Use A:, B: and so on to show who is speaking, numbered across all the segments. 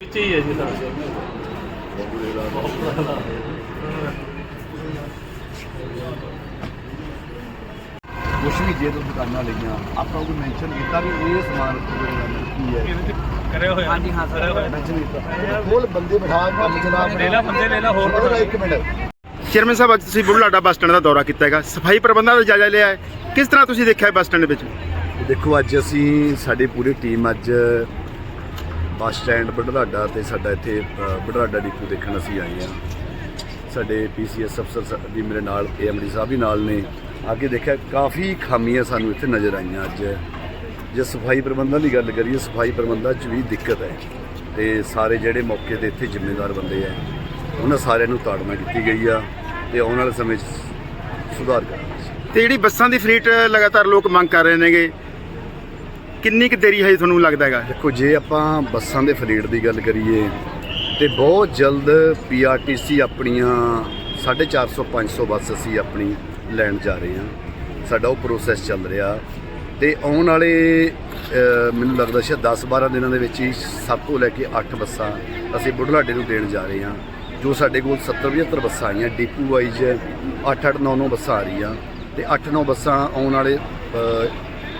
A: ਵਿੱਚ ਹੀ ਹੈ ਜੀ ਸਰ
B: ਕੁਛ ਵੀ ਜੇ ਤੋਂ ਦੁਕਾਨਾਂ ਲਈਆਂ ਆਪਾਂ ਉਹ ਮੈਂਸ਼ਨ ਕੀਤਾ ਵੀ ਇਹ ਸਮਾਨ ਕੀ ਹੈ?
A: ਕਰਿਆ ਹੋਇਆ। ਹਾਂਜੀ ਹਾਂ ਹੋਇਆ।
B: ਮੈਂਸ਼ਨ ਕੀਤਾ। ਕੋਲ ਬੰਦੇ ਬਿਠਾ ਕੰਮ ਚਲਾ
A: ਲੈ ਲਾ ਬੰਦੇ ਲੈ ਲਾ ਹੋਰ।
B: ਇੱਕ ਮਿੰਟ।
C: ਚੇਅਰਮੈਨ ਸਾਹਿਬ ਅੱਜ ਤੁਸੀਂ ਬੁਢਲਾਡਾ ਬੱਸ ਸਟੈਂਡ ਦਾ ਦੌਰਾ ਕੀਤਾ ਹੈਗਾ। ਸਫ਼ਾਈ ਪ੍ਰਬੰਧਾਂ ਦਾ ਜਾਇਜ਼ਾ ਲਿਆ ਹੈ। ਕਿਸ ਤਰ੍ਹਾਂ ਤੁਸੀਂ ਦੇਖਿਆ ਬੱਸ ਸਟੈਂਡ ਵਿੱਚ?
B: ਦੇਖੋ ਅੱਜ ਅਸੀਂ ਸਾਡੀ ਪੂਰੀ ਟੀਮ ਅੱਜ ਬੱਸ ਸਟੈਂਡ ਬੜਰਾਡਾ ਤੇ ਸਾਡਾ ਇੱਥੇ ਅ, ਬੜਰਾਡਾ ਡਿਪੂ ਦੇਖਣ ਅਸੀਂ ਆਏ ਹਾਂ। ਸਾਡੇ ਪੀਸੀਐਸ ਅਫਸਰ ਸ- ਵੀ ਮੇਰੇ ਨਾਲ ਏਐਮਡੀ ਸਾਹਿਬ ਵੀ ਨਾਲ ਨੇ। ਅੱਗੇ ਦੇਖਿਆ ਕਾਫੀ ਖਾਮੀਆਂ ਸਾਨੂੰ ਇੱਥੇ ਨਜ਼ਰ ਆਈਆਂ ਅੱਜ। ਜੇ ਸਫ਼ਾਈ ਪ੍ਰਬੰਧਾਂ ਦੀ ਗੱਲ ਕਰੀਏ ਸਫ਼ਾਈ ਪ੍ਰਬੰਧਾਂ 'ਚ ਵੀ ਦਿੱਕਤ ਹੈ ਤੇ ਸਾਰੇ ਜਿਹੜੇ ਮੌਕੇ ਤੇ ਇੱਥੇ ਜ਼ਿੰਮੇਵਾਰ ਬੰਦੇ ਆ ਉਹਨਾਂ ਸਾਰਿਆਂ ਨੂੰ ਤਾੜਨਾ ਕੀਤੀ ਗਈ ਆ ਤੇ ਆਉਣ ਵਾਲੇ ਸਮੇਂ 'ਚ ਸੁਧਾਰ ਕਰਾਂਗੇ।
C: ਤੇ ਜਿਹੜੀ ਬੱਸਾਂ ਦੀ ਫਰੀਟ ਲਗਾਤਾਰ ਲੋਕ ਮੰਗ ਕਰ ਰਹੇ ਨੇਗੇ ਕਿੰਨੀ ਕੁ ਦੇਰੀ ਹੈ ਤੁਹਾਨੂੰ ਲੱਗਦਾ ਹੈਗਾ?
B: ਦੇਖੋ, ਜੇ ਆਪਾਂ ਬੱਸਾਂ ਦੇ ਫਰੇਟ ਦੀ ਗੱਲ ਕਰੀਏ, ਤੇ ਬਹੁਤ ਜਲਦ ਪੀਆਰਟੀਸੀ ਆਪਣੀਆਂ 450 500 ਬੱਸ ਅਸੀਂ ਆਪਣੀ ਲੈਣ ਜਾ ਰਹੇ ਹਾਂ। ਸਾਡਾ ਉਹ ਪ੍ਰੋਸੈਸ ਚੱਲ ਰਿਹਾ। ਤੇ ਆਉਣ ਵਾਲੇ ਮੈਨੂੰ ਲੱਗਦਾ ਸ਼ਾਇਦ 10 12 ਦਿਨਾਂ ਦੇ ਵਿੱਚ ਹੀ 7 ਤੋਂ ਲੈ ਕੇ 8 ਬੱਸਾਂ ਅਸੀਂ ਬੁਢਲਾਡੇ ਨੂੰ ਦੇਣ ਜਾ ਰਹੇ ਹਾਂ, ਜੋ ਸਾਡੇ ਕੋਲ 70 75 ਬੱਸਾਂ ਆਈਆਂ। ਡੀਪੂ ਵਾਈਜ਼ 8 8 9 9 ਬੱਸਾਂ ਆ ਰਹੀਆਂ। ਤੇ 8 9 ਬੱਸਾਂ ਆਉਣ ਵਾਲੇ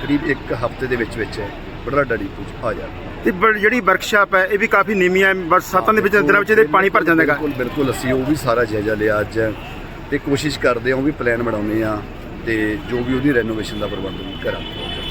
B: ਕਰੀਬ ਇੱਕ ਹਫ਼ਤੇ ਦੇ ਵਿੱਚ ਵਿੱਚ ਬੁਢਲਾਡਾ ਡੀਪੂ 'ਚ ਆ ਜਾਣਗੀਆਂ
C: ਤੇ ਬ- ਜਿਹੜੀ ਵਰਕਸ਼ਾਪ ਹੈ ਇਹ ਵੀ ਕਾਫੀ ਨੀਵੀਂ ਹੈ ਬਰਸਾਤਾਂ ਦੇ ਵਿੱਚ ਦਿਨਾਂ ਵਿੱਚ ਇਹਦੇ ਪਾਣੀ ਭਰ ਜਾਂਦਾ ਹੈਗਾ।
B: ਬਿਲਕੁਲ ਬਿਲਕੁਲ ਅਸੀਂ ਉਹ ਵੀ ਸਾਰਾ ਜਾਇਜ਼ਾ ਲਿਆ ਅੱਜ। ਤੇ ਕੋਸ਼ਿਸ਼ ਕਰਦੇ ਹਾਂ ਉਹ ਵੀ ਪਲਾਨ ਬਣਾਉਂਦੇ ਆ ਤੇ ਜੋ ਵੀ ਉਹਦੀ ਰੈਨੋਵੇਸ਼ਨ ਦਾ ਪ੍ਰਬੰਧ ਵੀ ਕਰਾਂਗੇ।